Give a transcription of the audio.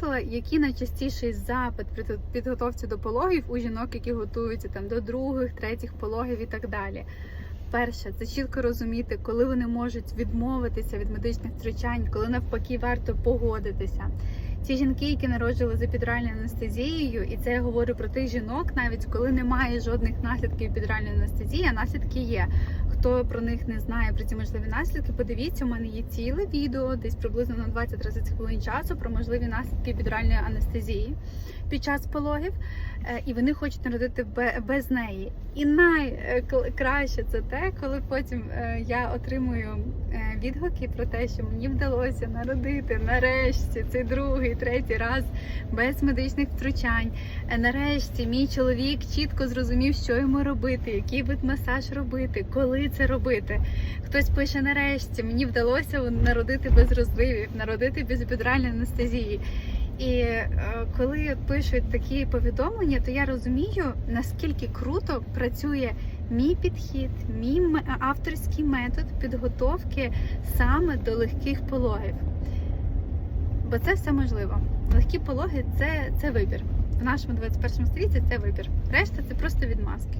помітила, який найчастіший запит при підготовці до пологів у жінок, які готуються там до других, третіх пологів і так далі. Перше, це чітко розуміти, коли вони можуть відмовитися від медичних втручань, коли навпаки варто погодитися. Ті жінки, які народжували з епідуральною анестезією, і це я говорю про тих жінок, навіть коли немає жодних наслідків епідуральної анестезії, а наслідки є. Хто про них не знає про ці можливі наслідки, подивіться, у мене є ціле відео, десь приблизно на 20-30 хвилин часу про можливі наслідки епідуральної анестезії під час пологів, Е, і вони хочуть народити бе- без неї. І найкраще це те, коли потім е, я отримую е, відгуки про те, що мені вдалося народити нарешті цей другий, третій раз без медичних втручань. Е, Нарешті мій чоловік чітко зрозумів, що йому робити, який вид масаж робити, коли це робити. Хтось пише нарешті, мені вдалося народити без розливів, народити без епідуральної анестезії. І е, коли пишуть такі повідомлення, то я розумію, наскільки круто працює мій підхід, мій м- авторський метод підготовки саме до легких пологів. Бо це все можливо. Легкі пологи це, це вибір. В нашому 21 столітті це вибір. Решта це просто відмазки.